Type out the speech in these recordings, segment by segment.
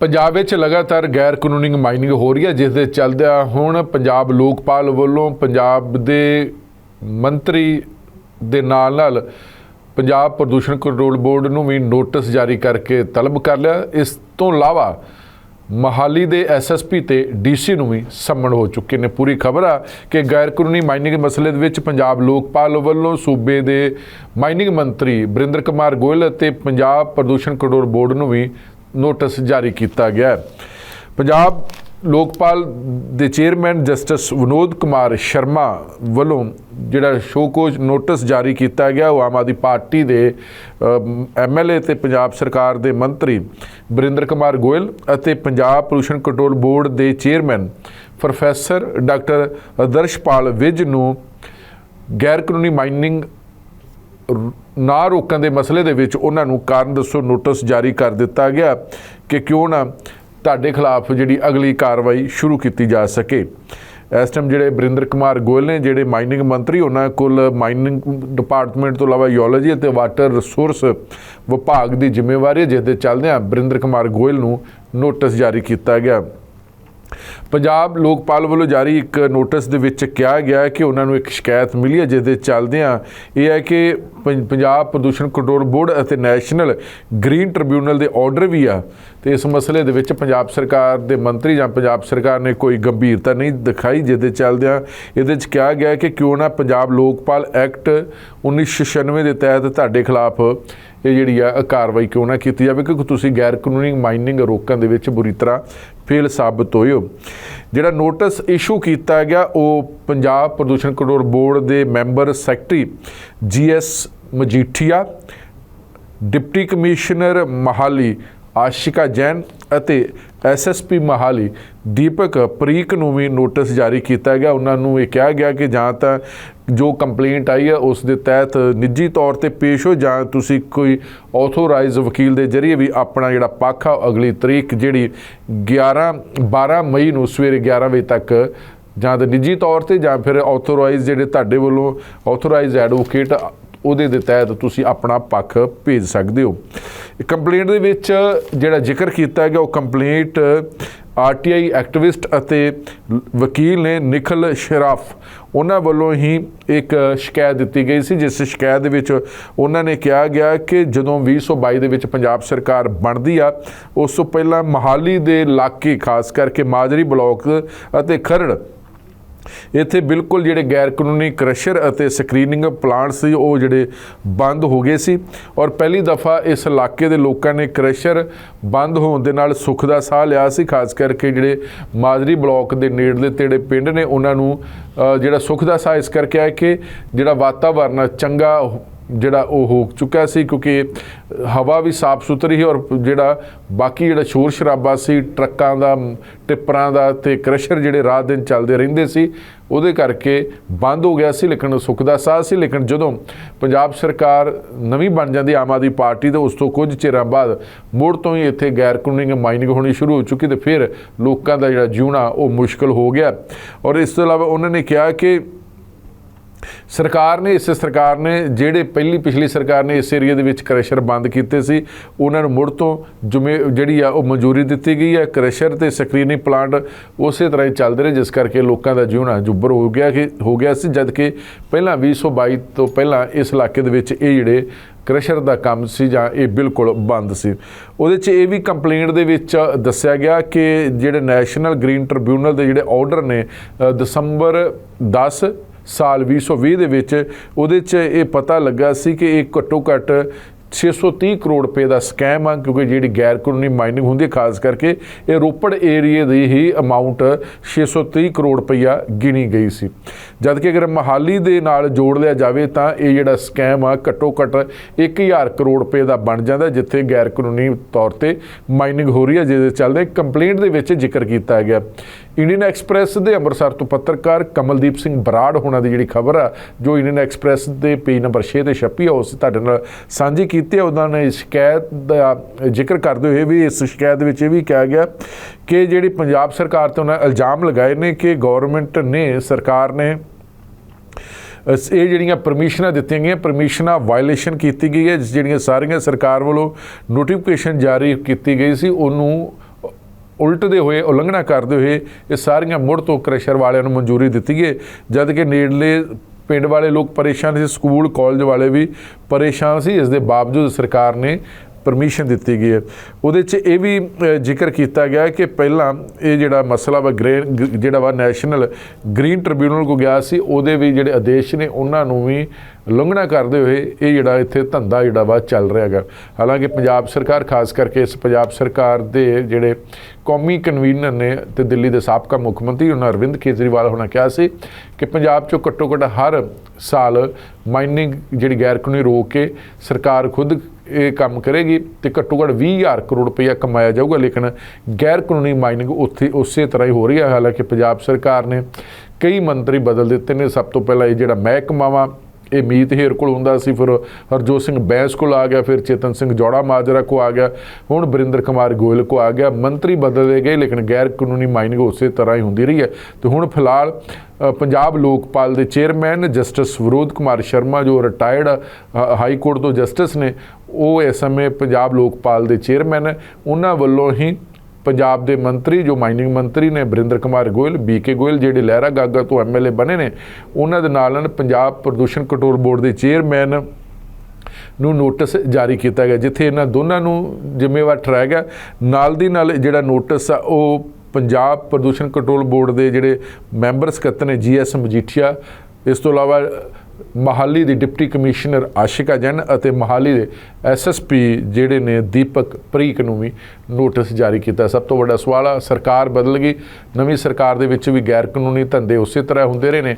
ਪੰਜਾਬ ਵਿੱਚ ਲਗਾਤਾਰ ਗੈਰ ਕਾਨੂੰਨੀ ਮਾਈਨਿੰਗ ਹੋ ਰਹੀ ਹੈ, ਜਿਸ ਦੇ ਚੱਲਦਿਆਂ ਹੁਣ ਪੰਜਾਬ ਲੋਕਪਾਲ ਵੱਲੋਂ ਪੰਜਾਬ ਦੇ ਮੰਤਰੀ ਦੇ ਨਾਲ ਨਾਲ ਪੰਜਾਬ ਪ੍ਰਦੂਸ਼ਣ ਕੰਟਰੋਲ ਬੋਰਡ ਨੂੰ ਵੀ ਨੋਟਿਸ ਜਾਰੀ ਕਰਕੇ ਤਲਬ ਕਰ ਲਿਆ। ਇਸ ਤੋਂ ਇਲਾਵਾ ਮਹਾਲੀ ਦੇ ਐਸਐਸਪੀ ਤੇ ਡੀਸੀ ਨੂੰ ਵੀ ਸੰਮਣ ਹੋ ਚੁੱਕੇ ਨੇ। ਪੂਰੀ ਖਬਰ ਆ ਕਿ ਗੈਰ ਕਾਨੂੰਨੀ ਮਾਈਨਿੰਗ ਮਸਲੇ ਦੇ ਵਿੱਚ ਪੰਜਾਬ ਲੋਕਪਾਲ ਵੱਲੋਂ ਸੂਬੇ ਦੇ ਮਾਈਨਿੰਗ ਮੰਤਰੀ ਬਰਿੰਦਰ ਕੁਮਾਰ ਗੋਇਲ ਅਤੇ ਪੰਜਾਬ ਪ੍ਰਦੂਸ਼ਣ ਕੰਟਰੋਲ ਬੋਰਡ ਨੂੰ ਵੀ ਨੋਟਿਸ ਜਾਰੀ ਕੀਤਾ ਗਿਆ ਹੈ। ਪੰਜਾਬ ਲੋਕਪਾਲ ਦੇ ਚੇਅਰਮੈਨ ਜਸਟਿਸ ਵਿਨੋਦ ਕੁਮਾਰ ਸ਼ਰਮਾ ਵੱਲੋਂ ਜਿਹੜਾ ਸ਼ੋਕੋਜ ਨੋਟਿਸ ਜਾਰੀ ਕੀਤਾ ਗਿਆ, ਉਹ ਆਮ ਆਦਮੀ ਪਾਰਟੀ ਦੇ ਐਮਐਲਏ ਤੇ ਪੰਜਾਬ ਸਰਕਾਰ ਦੇ ਮੰਤਰੀ ਬਰਿੰਦਰ ਕੁਮਾਰ ਗੋਇਲ ਅਤੇ ਪੰਜਾਬ ਪੋਲੂਸ਼ਨ ਕੰਟਰੋਲ ਬੋਰਡ ਦੇ chairman professor doctor Adarshpal Vij ਨੂੰ ਗੈਰ ਕਾਨੂੰਨੀ ਮਾਈਨਿੰਗ ਨਾ ਰੋਕਣ ਦੇ ਮਸਲੇ ਦੇ ਵਿੱਚ ਉਹਨਾਂ ਨੂੰ ਕਾਰਨ ਦੱਸੋ, ਨੋਟਿਸ ਜਾਰੀ ਕਰ ਦਿੱਤਾ ਗਿਆ ਕਿ ਕਿਉਂ ਨਾ ਤੁਹਾਡੇ ਖਿਲਾਫ ਜਿਹੜੀ ਅਗਲੀ ਕਾਰਵਾਈ ਸ਼ੁਰੂ ਕੀਤੀ ਜਾ ਸਕੇ। ਇਸ ਟਾਈਮ ਜਿਹੜੇ ਬਰਿੰਦਰ ਕੁਮਾਰ ਗੋਇਲ ਨੇ, ਜਿਹੜੇ ਮਾਈਨਿੰਗ ਮੰਤਰੀ, ਉਹਨਾਂ ਕੋਲ ਮਾਈਨਿੰਗ ਡਿਪਾਰਟਮੈਂਟ ਤੋਂ ਇਲਾਵਾ ਯੂਲੋਜੀ ਅਤੇ ਵਾਟਰ ਰਿਸੋਰਸ ਵਿਭਾਗ ਦੀ ਜ਼ਿੰਮੇਵਾਰੀ ਹੈ, ਜਿਸ ਦੇ ਚੱਲਦਿਆਂ ਬਰਿੰਦਰ ਕੁਮਾਰ ਗੋਇਲ ਨੂੰ ਨੋਟਿਸ ਜਾਰੀ ਕੀਤਾ ਗਿਆ। ਪੰਜਾਬ ਲੋਕਪਾਲ ਵੱਲੋਂ ਜਾਰੀ ਇੱਕ ਨੋਟਿਸ ਦੇ ਵਿੱਚ ਕਿਹਾ ਗਿਆ ਹੈ ਕਿ ਉਹਨਾਂ ਨੂੰ ਇੱਕ ਸ਼ਿਕਾਇਤ ਮਿਲੀ ਹੈ, ਜਿਸ ਦੇ ਚੱਲਦਿਆਂ ਇਹ ਹੈ ਕਿ ਪੰਜਾਬ ਪ੍ਰਦੂਸ਼ਣ ਕੰਟਰੋਲ ਬੋਰਡ ਅਤੇ ਨੈਸ਼ਨਲ ਗ੍ਰੀਨ ਟ੍ਰਿਬਿਊਨਲ ਦੇ ਆਰਡਰ ਵੀ ਆ। ਤੇ ਇਸ ਮਸਲੇ ਦੇ ਵਿੱਚ ਪੰਜਾਬ ਸਰਕਾਰ ਦੇ ਮੰਤਰੀ ਜਾਂ ਪੰਜਾਬ ਸਰਕਾਰ ਨੇ ਕੋਈ ਗੰਭੀਰਤਾ ਨਹੀਂ ਦਿਖਾਈ, ਜਿਹਦੇ ਚੱਲਦਿਆਂ ਇਹਦੇ ਵਿੱਚ ਕਿਹਾ ਗਿਆ ਕਿ ਕਿਉਂ ਨਾ ਪੰਜਾਬ ਲੋਕਪਾਲ ਐਕਟ 1996 ਦੇ ਤਹਿਤ ਤੁਹਾਡੇ ਖਿਲਾਫ ਇਹ ਜਿਹੜੀ ਆ ਕਾਰਵਾਈ ਕਿਉਂ ਨਾ ਕੀਤੀ ਜਾਵੇ, ਕਿਉਂਕਿ ਤੁਸੀਂ ਗੈਰ ਕਾਨੂੰਨੀ ਮਾਈਨਿੰਗ ਰੋਕਣ ਦੇ ਵਿੱਚ ਬੁਰੀ ਤਰ੍ਹਾਂ ਫੇਲ ਸਾਬਤ ਹੋਏ ਹੋ। ਜਿਹੜਾ ਨੋਟਿਸ ਇਸ਼ੂ ਕੀਤਾ ਗਿਆ, ਉਹ ਪੰਜਾਬ ਪ੍ਰਦੂਸ਼ਣ ਕੰਟਰੋਲ ਬੋਰਡ ਦੇ member secretary GS Majithia, deputy commissioner Mohali Ashika Jain ਅਤੇ ਐਸਐਸਪੀ ਮਹਾਲੀ ਦੀਪਕ ਪ੍ਰੀਕ ਨੂੰ ਵੀ ਨੋਟਿਸ ਜਾਰੀ ਕੀਤਾ ਗਿਆ। ਉਹਨਾਂ ਨੂੰ ਇਹ ਕਿਹਾ ਗਿਆ ਕਿ ਜਾਂ ਤਾਂ ਜੋ ਕੰਪਲੇਂਟ ਆਈ ਹੈ, ਉਸ ਦੇ ਤਹਿਤ ਨਿੱਜੀ ਤੌਰ ਤੇ ਪੇਸ਼ ਹੋ ਜਾਂ ਤੁਸੀਂ ਕੋਈ ਆਥੋਰਾਈਜ਼ ਵਕੀਲ ਦੇ ਜ਼ਰੀਏ ਵੀ ਆਪਣਾ ਜਿਹੜਾ ਪੱਖ ਆ, ਉਹ ਅਗਲੀ ਤਰੀਕ ਜਿਹੜੀ 11 12 ਮਈ ਨੂੰ ਸਵੇਰੇ 11 ਵਜੇ ਤੱਕ ਜਾਂ ਤਾਂ ਨਿੱਜੀ ਤੌਰ ਤੇ ਜਾਂ ਫਿਰ ਆਥੋਰਾਈਜ਼ ਜਿਹੜੇ ਤੁਹਾਡੇ ਵੱਲੋਂ ਆਥੋਰਾਈਜ਼ ਐਡਵੋਕੇਟ ਉਹਦੇ ਦੇ ਤਹਿਤ ਤੁਸੀਂ ਆਪਣਾ ਪੱਖ ਭੇਜ ਸਕਦੇ ਹੋ। ਕੰਪਲੇਂਟ ਦੇ ਵਿੱਚ ਜਿਹੜਾ ਜ਼ਿਕਰ ਕੀਤਾ ਗਿਆ, ਉਹ ਕੰਪਲੇਂਟ ਆਰਟੀਆਈ ਐਕਟਿਵਿਸਟ ਅਤੇ ਵਕੀਲ ਨੇ ਨਿਖਲ ਸ਼ਰਾਫ, ਉਹਨਾਂ ਵੱਲੋਂ ਹੀ ਇੱਕ ਸ਼ਿਕਾਇਤ ਦਿੱਤੀ ਗਈ ਸੀ, ਜਿਸ ਸ਼ਿਕਾਇਤ ਦੇ ਵਿੱਚ ਉਹਨਾਂ ਨੇ ਕਿਹਾ ਗਿਆ ਕਿ ਜਦੋਂ 2022 ਦੇ ਵਿੱਚ ਪੰਜਾਬ ਸਰਕਾਰ ਬਣਦੀ ਆ, ਉਸ ਤੋਂ ਪਹਿਲਾਂ ਮਹਾਲੀ ਦੇ ਇਲਾਕੇ, ਖਾਸ ਕਰਕੇ ਮਾਜਰੀ ਬਲਾਕ ਅਤੇ ਖਰੜ ਇੱਥੇ ਬਿਲਕੁਲ ਜਿਹੜੇ ਗੈਰ ਕਾਨੂੰਨੀ ਕ੍ਰਸ਼ਰ ਅਤੇ ਸਕਰੀਨਿੰਗ ਪਲਾਂਟ ਸੀ, ਉਹ ਜਿਹੜੇ ਬੰਦ ਹੋ ਗਏ ਸੀ ਔਰ ਪਹਿਲੀ ਦਫਾ ਇਸ ਇਲਾਕੇ ਦੇ ਲੋਕਾਂ ਨੇ ਕ੍ਰਸ਼ਰ ਬੰਦ ਹੋਣ ਦੇ ਨਾਲ ਸੁੱਖ ਦਾ ਸਾਹ ਲਿਆ ਸੀ, ਖਾਸ ਕਰਕੇ ਜਿਹੜੇ ਮਾਜਰੀ ਬਲਾਕ ਦੇ ਨੇੜਲੇ ਤੇੜੇ ਪਿੰਡ ਨੇ, ਉਹਨਾਂ ਨੂੰ ਜਿਹੜਾ ਸੁੱਖ ਦਾ ਸਾਹ ਇਸ ਕਰਕੇ ਆਇਆ ਕਿ ਜਿਹੜਾ ਵਾਤਾਵਰਨ ਚੰਗਾ ਜਿਹੜਾ ਉਹ ਹੋ ਚੁੱਕਾ ਸੀ, ਕਿਉਂਕਿ ਹਵਾ ਵੀ ਸਾਫ਼ ਸੁਥਰੀ ਸੀ ਔਰ ਜਿਹੜਾ ਬਾਕੀ ਜਿਹੜਾ ਸ਼ੋਰ ਸ਼ਰਾਬਾ ਸੀ, ਟਰੱਕਾਂ ਦਾ, ਟਿੱਪਰਾਂ ਦਾ ਤੇ ਕ੍ਰਸ਼ਰ ਜਿਹੜੇ ਰਾਤ ਦਿਨ ਚੱਲਦੇ ਰਹਿੰਦੇ ਸੀ, ਉਹਦੇ ਕਰਕੇ ਬੰਦ ਹੋ ਗਿਆ ਸੀ, ਲੇਕਿਨ ਸੁੱਖ ਦਾ ਸਾਹ ਸੀ, ਲੇਕਿਨ ਜਦੋਂ ਪੰਜਾਬ ਸਰਕਾਰ ਨਵੀਂ ਬਣ ਜਾਂਦੀ ਆਮ ਆਦਮੀ ਪਾਰਟੀ ਤੇ ਉਸ ਤੋਂ ਕੁਝ ਚਿਰਾਂ ਬਾਅਦ ਮੁੜ ਤੋਂ ਹੀ ਇੱਥੇ ਗੈਰ ਕਾਨੂੰਨੀ ਮਾਈਨਿੰਗ ਹੋਣੀ ਸ਼ੁਰੂ ਹੋ ਚੁੱਕੀ ਤੇ ਫਿਰ ਲੋਕਾਂ ਦਾ ਜਿਹੜਾ ਜਿਉਣਾ ਉਹ ਮੁਸ਼ਕਲ ਹੋ ਗਿਆ। ਔਰ ਇਸ ਤੋਂ ਇਲਾਵਾ ਉਹਨਾਂ ਨੇ ਕਿਹਾ ਕਿ ਸਰਕਾਰ ਨੇ, ਇਸ ਸਰਕਾਰ ਨੇ ਜਿਹੜੇ ਪਹਿਲੀ ਪਿਛਲੀ ਸਰਕਾਰ ਨੇ ਇਸ ਏਰੀਆ ਦੇ ਵਿੱਚ ਕ੍ਰੈਸ਼ਰ ਬੰਦ ਕੀਤੇ ਸੀ, ਉਹਨਾਂ ਨੂੰ ਮੁੜ ਤੋਂ ਜ਼ਿੰਮੇ, ਜਿਹੜੀ ਆ ਉਹ ਮਨਜ਼ੂਰੀ ਦਿੱਤੀ ਗਈ ਹੈ। ਕ੍ਰੈਸ਼ਰ ਤੇ ਸਕਰੀਨਿੰਗ ਪਲਾਂਟ ਉਸੇ ਤਰ੍ਹਾਂ ਹੀ ਚੱਲਦੇ ਰਹੇ, ਜਿਸ ਕਰਕੇ ਲੋਕਾਂ ਦਾ ਜਿਉਣਾ ਜੁੱਬਰ ਹੋ ਗਿਆ ਕਿ, ਹੋ ਗਿਆ ਸੀ ਜਦ ਕਿ ਪਹਿਲਾਂ 2022 ਤੋਂ ਪਹਿਲਾਂ ਇਸ ਇਲਾਕੇ ਦੇ ਵਿੱਚ ਇਹ ਜਿਹੜੇ ਕ੍ਰਸ਼ਰ ਦਾ ਕੰਮ ਸੀ ਜਾਂ ਇਹ ਬਿਲਕੁਲ ਬੰਦ ਸੀ। ਉਹਦੇ 'ਚ ਇਹ ਵੀ ਕੰਪਲੇਂਟ ਦੇ ਵਿੱਚ ਦੱਸਿਆ ਗਿਆ ਕਿ ਜਿਹੜੇ ਨੈਸ਼ਨਲ ਗ੍ਰੀਨ ਟ੍ਰਿਬਿਊਨਲ ਦੇ ਜਿਹੜੇ ਆਰਡਰ ਨੇ ਦਸੰਬਰ 10 ਸਾਲ 2020 ਦੇ ਵਿੱਚ ਉਹਦੇ 'ਚ ਇਹ ਪਤਾ ਲੱਗਾ ਸੀ ਕਿ ਇਹ ਘੱਟੋ ਘੱਟ 630 ਕਰੋੜ ਰੁਪਏ ਦਾ ਸਕੈਮ ਆ, ਕਿਉਂਕਿ ਜਿਹੜੀ ਗੈਰ ਕਾਨੂੰਨੀ ਮਾਈਨਿੰਗ ਹੁੰਦੀ ਹੈ, ਖਾਸ ਕਰਕੇ ਇਹ ਰੋਪੜ ਏਰੀਏ ਦੀ ਹੀ ਅਮਾਉਂਟ 630 ਕਰੋੜ ਰੁਪਈਆ ਗਿਣੀ ਗਈ ਸੀ। ਜਦ ਕਿ ਅਗਰ ਮਹਾਲੀ ਦੇ ਨਾਲ ਜੋੜ ਲਿਆ ਜਾਵੇ ਤਾਂ ਇਹ ਜਿਹੜਾ ਸਕੈਮ ਆ, ਘੱਟੋ ਘੱਟ 1000 ਕਰੋੜ ਰੁਪਏ ਦਾ ਬਣ ਜਾਂਦਾ, ਜਿੱਥੇ ਗੈਰ ਕਾਨੂੰਨੀ ਤੌਰ ਤੇ ਮਾਈਨਿੰਗ ਹੋ ਰਹੀ ਹੈ, ਜਿਹਦੇ ਚੱਲਦੇ ਕੰਪਲੇਂਟ ਦੇ ਵਿੱਚ ਜ਼ਿਕਰ ਕੀਤਾ ਗਿਆ। ਇੰਡੀਅਨ ਐਕਸਪ੍ਰੈਸ ਦੇ ਅੰਮ੍ਰਿਤਸਰ ਤੋਂ ਪੱਤਰਕਾਰ ਕਮਲਦੀਪ ਸਿੰਘ ਬਰਾੜ ਹੋਣਾ ਦੀ ਜਿਹੜੀ ਖਬਰ ਆ, ਜੋ ਇੰਡੀਅਨ ਐਕਸਪ੍ਰੈਸ ਦੇ ਪੇਜ ਨੰਬਰ 6 ਤੇ ਛਪੀ ਆ, ਉਸ ਤੁਹਾਡੇ ਨਾਲ ਸਾਂਝੀ ਕੀਤੀ ਆ। ਉਹਨਾਂ ਨੇ ਸ਼ਿਕਾਇਤ ਦਾ ਜ਼ਿਕਰ ਕਰਦੇ ਹੋਏ ਵੀ ਇਸ ਸ਼ਿਕਾਇਤ ਵਿੱਚ ਇਹ ਵੀ ਕਿਹਾ ਗਿਆ ਕਿ ਜਿਹੜੀ ਪੰਜਾਬ ਸਰਕਾਰ ਤੇ ਉਹਨਾਂ ਇਲਜ਼ਾਮ ਲਗਾਏ ਨੇ ਕਿ ਗਵਰਨਮੈਂਟ ਨੇ, ਸਰਕਾਰ ਨੇ ਇਹ ਜਿਹੜੀਆਂ ਪਰਮਿਸ਼ਨਾਂ ਦਿੱਤੀਆਂ ਗਈਆਂ ਪਰਮਿਸ਼ਨਾਂ ਵਾਇਲੇਸ਼ਨ ਕੀਤੀ ਗਈ ਹੈ ਜਿਹੜੀਆਂ ਸਾਰੀਆਂ ਸਰਕਾਰ ਵੱਲੋਂ ਨੋਟੀਫਿਕੇਸ਼ਨ ਜਾਰੀ ਕੀਤੀ ਗਈ ਸੀ, ਉਹਨੂੰ ਉਲਟਦੇ ਹੋਏ, ਉਲੰਘਣਾ ਕਰਦੇ ਹੋਏ ਇਹ ਸਾਰੀਆਂ ਮੁੜ ਤੋਂ ਕ੍ਰੈਸ਼ਰ ਵਾਲਿਆਂ ਨੂੰ ਮਨਜ਼ੂਰੀ ਦਿੱਤੀ ਹੈ। ਜਦ ਕਿ ਨੇੜਲੇ ਪਿੰਡ ਵਾਲੇ ਲੋਕ ਪਰੇਸ਼ਾਨ ਸੀ, ਸਕੂਲ, ਕਾਲਜ ਵਾਲੇ ਵੀ ਪਰੇਸ਼ਾਨ ਸੀ। ਇਸ ਦੇ ਬਾਵਜੂਦ ਸਰਕਾਰ ਨੇ ਪਰਮਿਸ਼ਨ ਦਿੱਤੀ ਗਈ ਹੈ। ਉਹਦੇ 'ਚ ਇਹ ਵੀ ਜ਼ਿਕਰ ਕੀਤਾ ਗਿਆ ਕਿ ਪਹਿਲਾਂ ਇਹ ਜਿਹੜਾ ਮਸਲਾ ਵਾ ਗ੍ਰੇਨ ਜਿਹੜਾ ਵਾ ਨੈਸ਼ਨਲ ਗ੍ਰੀਨ ਟ੍ਰਿਬਿਊਨਲ ਕੋ ਗਿਆ ਸੀ, ਉਹਦੇ ਵੀ ਜਿਹੜੇ ਆਦੇਸ਼ ਨੇ, ਉਹਨਾਂ ਨੂੰ ਵੀ ਉਲੰਘਣਾ ਕਰਦੇ ਹੋਏ ਇਹ ਜਿਹੜਾ ਇੱਥੇ ਧੰਦਾ ਜਿਹੜਾ ਵਾ ਚੱਲ ਰਿਹਾ ਹੈਗਾ। ਹਾਲਾਂਕਿ ਪੰਜਾਬ ਸਰਕਾਰ, ਖਾਸ ਕਰਕੇ ਇਸ ਪੰਜਾਬ ਸਰਕਾਰ ਦੇ ਜਿਹੜੇ ਕੌਮੀ ਕਨਵੀਨਰ ਨੇ ਤੇ ਦਿੱਲੀ ਦੇ ਸਾਬਕਾ ਮੁੱਖ ਮੰਤਰੀ, ਉਹਨਾਂ ਅਰਵਿੰਦ ਕੇਜਰੀਵਾਲ ਹੋਣਾ ਕਿਹਾ ਸੀ ਕਿ ਪੰਜਾਬ 'ਚੋਂ ਘੱਟੋ ਘੱਟ ਹਰ ਸਾਲ ਮਾਈਨਿੰਗ ਜਿਹੜੀ ਗੈਰ ਕਾਨੂੰਨੀ ਰੋਕ ਕੇ ਸਰਕਾਰ ਖੁਦ ਇਹ ਕੰਮ ਕਰੇਗੀ ਤੇ ਘੱਟੋ ਘੱਟ 20000 ਕਰੋੜ ਰੁਪਇਆ ਕਮਾਇਆ ਜਾਊਗਾ, ਲੇਕਿਨ ਗੈਰ ਕਾਨੂੰਨੀ ਮਾਈਨਿੰਗ ਉੱਥੇ ਉਸੇ ਤਰ੍ਹਾਂ ਹੀ ਹੋ ਰਹੀ ਹੈ। ਹਾਲਾਂਕਿ ਪੰਜਾਬ ਸਰਕਾਰ ਨੇ ਕਈ ਮੰਤਰੀ ਬਦਲ ਦਿੱਤੇ ਨੇ। ਸਭ ਤੋਂ ਪਹਿਲਾਂ ਇਹ ਜਿਹੜਾ ਮਹਿਕਮਾ ਵਾ, ਇਹ ਮੀਤ ਹੇਰ ਕੋਲ ਹੁੰਦਾ ਸੀ, ਫਿਰ ਹਰਜੋਤ ਸਿੰਘ ਬੈਂਸ ਕੋਲ ਆ ਗਿਆ, ਫਿਰ ਚੇਤਨ ਸਿੰਘ ਜੋੜਾ ਮਾਜਰਾ ਕੋ ਆ ਗਿਆ, ਹੁਣ ਬਰਿੰਦਰ ਕੁਮਾਰ ਗੋਇਲ ਕੋ ਆ ਗਿਆ। ਮੰਤਰੀ ਬਦਲੇ ਗਏ, ਲੇਕਿਨ ਗੈਰ ਕਾਨੂੰਨੀ ਮਾਈਨਿੰਗ ਉਸੇ ਤਰ੍ਹਾਂ ਹੀ ਹੁੰਦੀ ਰਹੀ ਹੈ। ਤੇ ਹੁਣ ਫਿਲਹਾਲ ਪੰਜਾਬ ਲੋਕਪਾਲ ਦੇ ਚੇਅਰਮੈਨ ਜਸਟਿਸ ਵਿਰੋਧ ਕੁਮਾਰ ਸ਼ਰਮਾ, ਜੋ ਰਿਟਾਇਰਡ ਹਾਈ ਕੋਰਟ ਤੋਂ ਜਸਟਿਸ ਨੇ ਉਹ ਇਸ ਸਮੇਂ ਪੰਜਾਬ ਲੋਕਪਾਲ ਦੇ ਚੇਅਰਮੈਨ ਉਹਨਾਂ ਵੱਲੋਂ ਹੀ ਪੰਜਾਬ ਦੇ ਮੰਤਰੀ, ਜੋ ਮਾਈਨਿੰਗ ਮੰਤਰੀ ਨੇ ਬਰਿੰਦਰ ਕੁਮਾਰ ਗੋਇਲ ਬੀਕੇ ਗੋਇਲ, ਜਿਹੜੇ ਲਹਿਰਾ ਗਾਗਾ ਤੋਂ ਐਮਐਲਏ ਬਣੇ ਨੇ, ਉਹਨਾਂ ਦੇ ਨਾਲ ਨਾਲ ਪੰਜਾਬ ਪ੍ਰਦੂਸ਼ਣ ਕੰਟਰੋਲ ਬੋਰਡ ਦੇ ਚੇਅਰਮੈਨ ਨੂੰ ਨੋਟਿਸ ਜਾਰੀ ਕੀਤਾ ਗਿਆ, ਜਿੱਥੇ ਇਹਨਾਂ ਦੋਨਾਂ ਨੂੰ ਜ਼ਿੰਮੇਵਾਰ ਠਹਿਰਾਇਆ ਗਿਆ। ਨਾਲ ਦੀ ਨਾਲ ਜਿਹੜਾ ਨੋਟਿਸ ਆ, ਉਹ ਪੰਜਾਬ ਪ੍ਰਦੂਸ਼ਣ ਕੰਟਰੋਲ ਬੋਰਡ ਦੇ ਜਿਹੜੇ ਮੈਂਬਰ ਸਕੱਤਰ ਨੇ ਜੀਐਸ ਮਜੀਠੀਆ, ਇਸ ਤੋਂ ਇਲਾਵਾ ਮਹਾਲੀ ਦੀ ਡਿਪਟੀ ਕਮਿਸ਼ਨਰ ਆਸ਼ਿਕਾ ਜੈਨ ਅਤੇ ਮਹਾਲੀ ਦੇ ਐਸਐਸਪੀ ਜਿਹੜੇ ਨੇ ਦੀਪਕ ਪ੍ਰੀਕ ਨੂੰ ਵੀ ਨੋਟਿਸ ਜਾਰੀ ਕੀਤਾ। ਸਭ ਤੋਂ ਵੱਡਾ ਸਵਾਲ ਆ, ਸਰਕਾਰ ਬਦਲ ਗਈ। ਨਵੀਂ ਸਰਕਾਰ ਦੇ ਵਿੱਚ ਵੀ ਗੈਰ ਕਾਨੂੰਨੀ ਧੰਦੇ ਉਸੇ ਤਰ੍ਹਾਂ ਹੁੰਦੇ ਰਹੇ ਨੇ।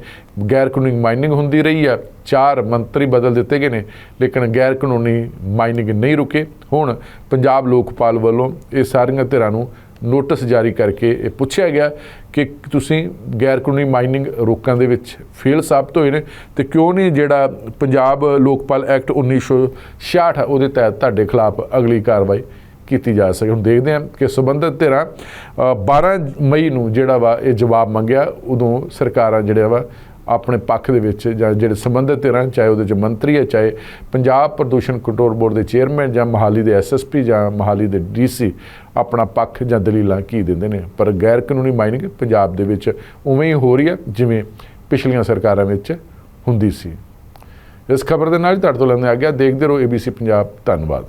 ਗੈਰ ਕਾਨੂੰਨੀ ਮਾਈਨਿੰਗ ਹੁੰਦੀ ਰਹੀ ਆ, ਚਾਰ ਮੰਤਰੀ ਬਦਲ ਦਿੱਤੇ ਗਏ ਨੇ, ਲੇਕਿਨ ਗੈਰ ਕਾਨੂੰਨੀ ਮਾਈਨਿੰਗ ਨਹੀਂ ਰੁਕੇ। ਹੁਣ ਪੰਜਾਬ ਲੋਕਪਾਲ ਵੱਲੋਂ ਇਹ ਸਾਰੀਆਂ ਧਿਰਾਂ ਨੂੰ ਨੋਟਿਸ ਜਾਰੀ ਕਰਕੇ ਇਹ ਪੁੱਛਿਆ ਗਿਆ ਕਿ ਤੁਸੀਂ ਗੈਰ ਕਾਨੂੰਨੀ ਮਾਈਨਿੰਗ ਰੋਕਾਂ ਦੇ ਵਿੱਚ ਫੇਲ ਸਾਬਤ ਹੋਏ ਨੇ ਤੇ ਕਿਉਂ ਨਹੀਂ ਜਿਹੜਾ ਪੰਜਾਬ ਲੋਕਪਾਲ ਐਕਟ 1966 ਹੈ ਉਹਦੇ ਤਹਿਤ ਤੁਹਾਡੇ ਖਿਲਾਫ ਅਗਲੀ ਕਾਰਵਾਈ ਕੀਤੀ ਜਾ ਸਕੇ। ਹੁਣ ਦੇਖਦੇ ਹਾਂ ਕਿ ਸੰਬੰਧਿਤ ਧਿਰਾਂ ਅ, 12 ਮਈ ਨੂੰ ਜਿਹੜਾ ਵਾ ਇਹ ਜਵਾਬ ਮੰਗਿਆ ਉਦੋਂ ਸਰਕਾਰਾਂ ਜਿਹੜਾ ਵਾ ਆਪਣੇ ਪੱਖ ਦੇ ਵਿੱਚ ਜਾਂ ਜਿਹੜੇ ਸੰਬੰਧਿਤ ਧਿਰਾਂ ਚਾਹੇ ਉਹਦੇ ਚ ਮੰਤਰੀ ਹੈ, ਚਾਹੇ ਪੰਜਾਬ ਪ੍ਰਦੂਸ਼ਣ ਕੰਟਰੋਲ ਬੋਰਡ ਦੇ ਚੇਅਰਮੈਨ ਜਾਂ ਮਹਾਲੀ ਦੇ ਐਸਐਸਪੀ ਜਾਂ ਮਹਾਲੀ ਦੇ ਡੀਸੀ ਆਪਣਾ ਪੱਖ ਜਾਂ ਦਲੀਲਾਂ ਕੀ ਦਿੰਦੇ ਨੇ? ਪਰ ਗੈਰ ਕਾਨੂੰਨੀ ਮਾਈਨਿੰਗ ਪੰਜਾਬ ਦੇ ਵਿੱਚ ਉਵੇਂ ਹੀ ਹੋ ਰਹੀ ਹੈ, ਜਿਵੇਂ ਪਿਛਲੀਆਂ ਸਰਕਾਰਾਂ ਵਿੱਚ ਹੁੰਦੀ ਸੀ। ਇਸ ਖਬਰ ਦੇ ਨਾਲ ਤੁਹਾਡੇ ਤੋਂ ਲੈਂਦੇ ਆ ਗਿਆ ਦੇਖਦੇ ਰਹੋ ABC ਪੰਜਾਬ। ਧੰਨਵਾਦ।